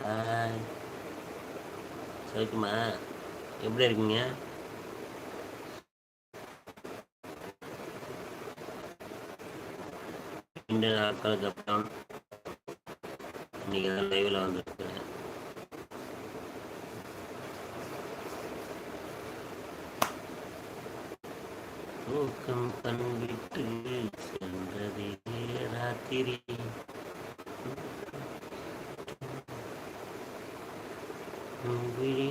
Hi சௌக்கியமா எப்படி இருக்கீங்க நீண்ட நாட்களுக்கு அப்புறம் இன்னைக்கு தான் லைவில் வந்திருக்கிறேன் தூக்கம் கண்விட்டு சென்றது ராத்திரி. விழி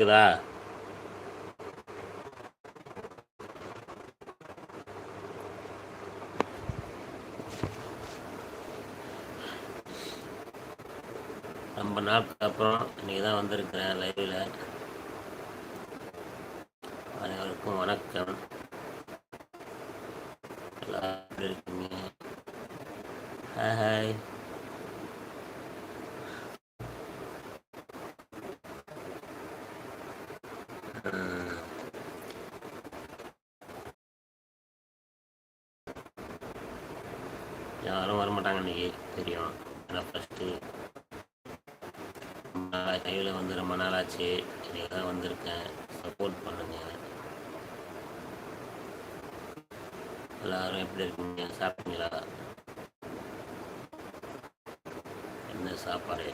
இருக்குதா ரொம்ப நாளுக்கு அப்புறம் இன்னைக்கு தான் வந்திருக்கிறேன் லைவில் அனைவருக்கும் வணக்கம். எல்லாரும் இருக்கீங்க? ஹாய் ஹாய் யாரும் வரமாட்டாங்க இன்னைக்கு தெரியும். ஏன்னா ஃபஸ்ட்டு கையில் வந்து ரொம்ப நாள் ஆச்சு இன்னைக்கு தான் வந்திருக்கேன். சப்போர்ட் பண்ணுங்க. எல்லாரும் எப்படி இருக்கீங்க? சாப்பிட்டீங்களா? என்ன சாப்பாடு?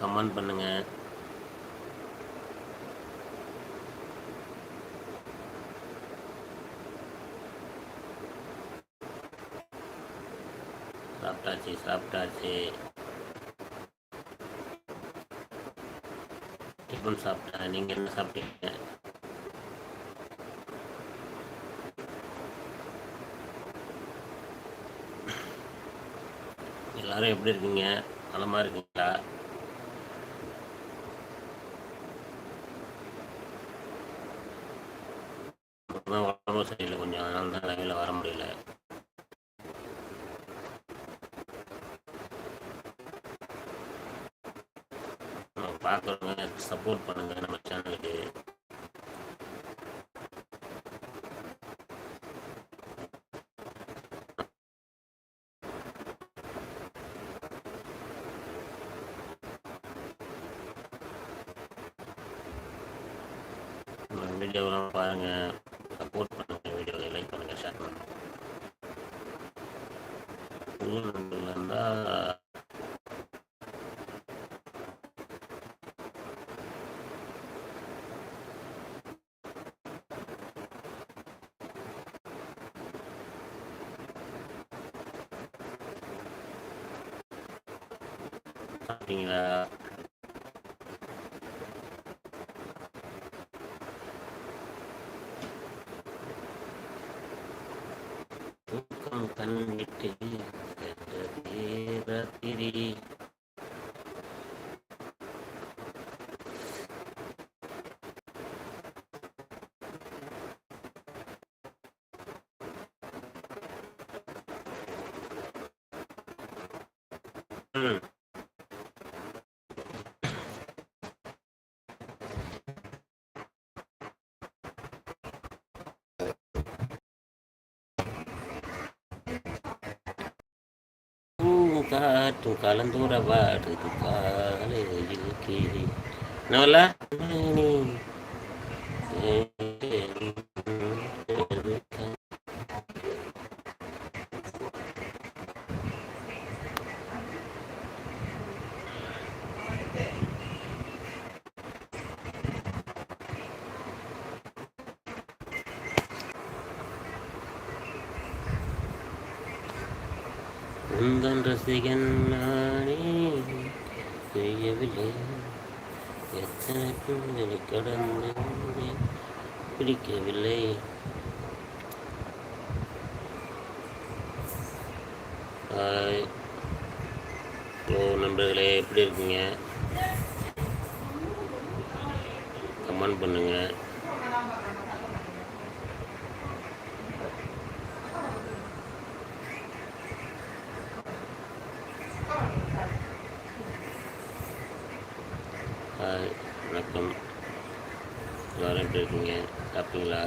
கமெண்ட் பண்ணுங்க. சாப்பிட்டாச்சு சாப்பிட்டாச்சு. டிஃபன் சாப்பிட்டா நீங்கள் என்ன சாப்பிட்டீங்க? எல்லாரும் எப்படி இருக்கீங்க? நலமா இருக்கு பார்க்குறவங்க சப்போர்ட் பண்ணுங்க நம்ம சேனலுக்கு நம்ம வீடியோவெல்லாம் பாருங்க சப்போர்ட் பண்ணுங்க வீடியோவை லைக் பண்ணுங்க ஷேர் பண்ணுங்க. புது நண்பர்கள் இருந்தால் சாப்பிட்டீங்களா தூக்கம் கண்ணிட்டு சென்றதே ராத்திரி காற்றும் கலந்துர காலையில் கீழே. நல்லா உந்தன் ரசிகன் நானே செய்யவில்லை. எத்தனை பெண்களை கடந்து பிடிக்கவில்லை. ஓ நண்பர்களே எப்படி இருக்கீங்க? கமெண்ட் பண்ணுங்கள் ஹாய் வணக்கம் எல்லாரும் எப்படி இருக்கீங்க சாப்பிட்டீங்களா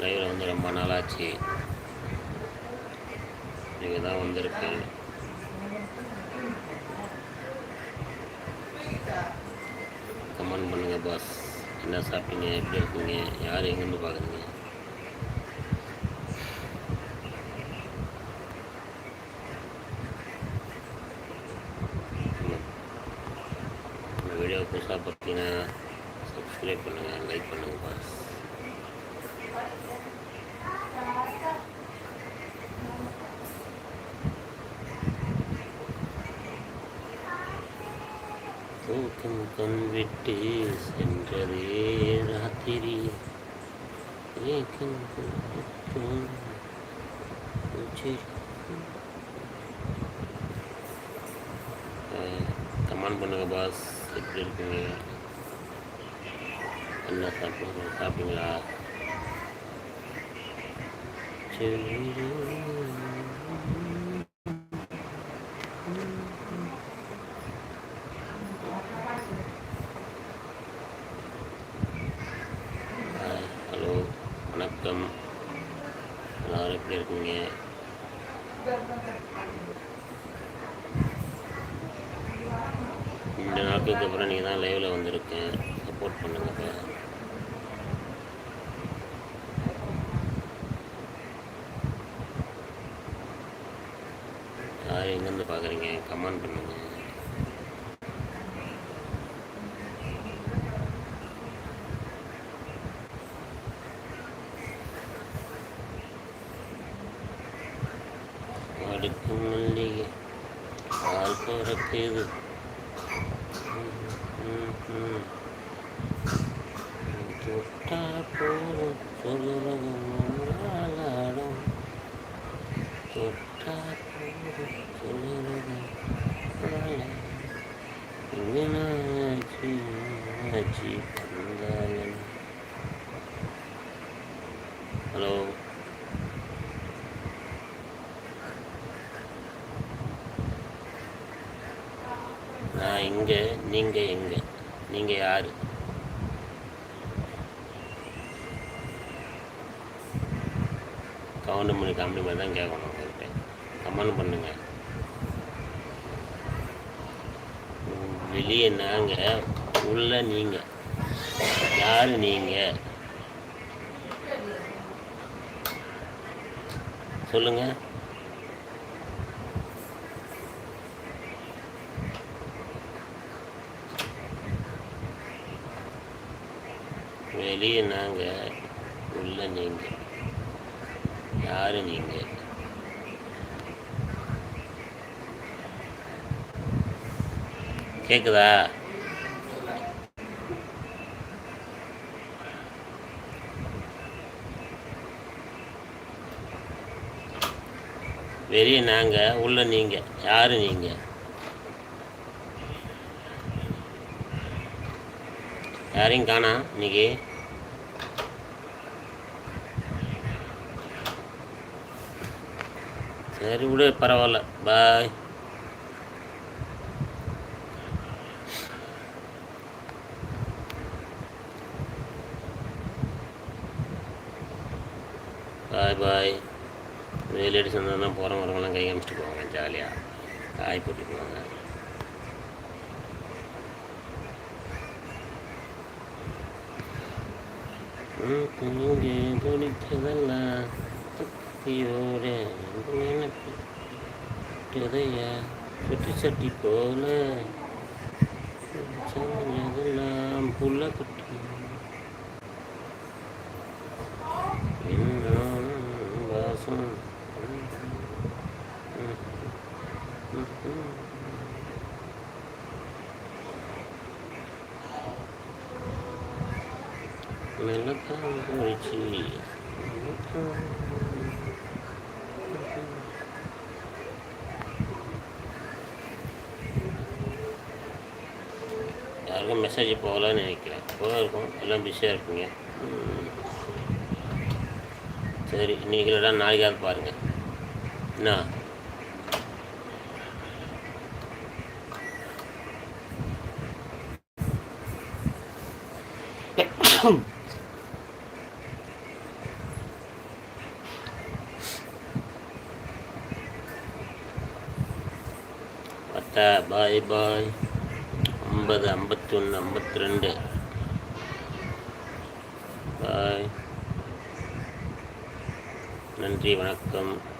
லைவில் வந்து ரொம்ப நாளாச்சு. நீங்கள் தான் வந்திருக்கேன் கமெண்ட் பண்ணுங்க பாஸ் என்ன சாப்பிட்டீங்க? எப்படி இருக்கீங்க? யார் எங்கேருந்து பார்க்குறீங்க? சப்ஸ்கிரைப் பண்ணுங்கள் லைக் பண்ணுங்கள் பாஸ் தூக்கம் கண் விட்டு சென்றதே ராத்திரி. ஏக்கம் கமெண்ட் பண்ணுங்க பாஸ் எப்படி இருக்குங்க? என்ன சாப்பிடுங்க சாப்பிட்டீங்களா சரி ஹலோ வணக்கம் எல்லாரும் எப்படி இருக்கீங்க இந்த நாட்டுக்கு அப்புறம் நீங்கள் தான் லைவில் வந்திருக்கேன். சப்போர்ட் பண்ணுங்கப்பா யார் எங்கேருந்து பார்க்குறீங்க? கமெண்ட் பண்ணுங்க. அடுக்கு மல்லிகை பால் பிறக்குது தொட்டா போதும். தொட்டா ஹலோ நான் இங்கே நீங்கள் எங்கே? நீங்கள் யார்? கவுண்ட் பண்ணி காமெடி மாதிரி தான் கேட்கணும் உங்கள்கிட்ட கமெண்ட் பண்ணுங்கள் வெளியே நாங்கள் உள்ள நீங்கள் யார் நீங்கள் சொல்லுங்க. வெளியே நாங்கள் உள்ள நீங்கள் யாரு நீங்கள் கேக்குதா? வெளியே நாங்கள் உள்ள நீங்கள் யாரு நீங்கள் யாரையும் காணா இன்னைக்கு? சரி விடு பரவாயில்ல. பாய் பாய் பாய் லேடிஸ் வந்தால் தான் போகிற வரவங்களாம் கை காமிச்சிட்டு போவாங்க ஜாலியாக காய் போட்டு போவாங்க இங்கே துடிச்சதெல்லாம் தப்பியோட நினைப்பதையா சுட்டி சட்டி போல. சொன்னதெல்லாம் புள்ள குட்டி யாருக்கும் மெசேஜ் போகலான்னு நினைக்கிறேன். போக இருக்கும். எல்லாம் பிஸியாக இருப்பீங்க. சரி இன்றைக்கி நாளைக்காவது பாருங்கள் என்ன? பத்தா பாய் பாய் ஐம்பது ஐம்பத்தொன்று ஐம்பத்தி ரெண்டு பாய் நன்றி வணக்கம்.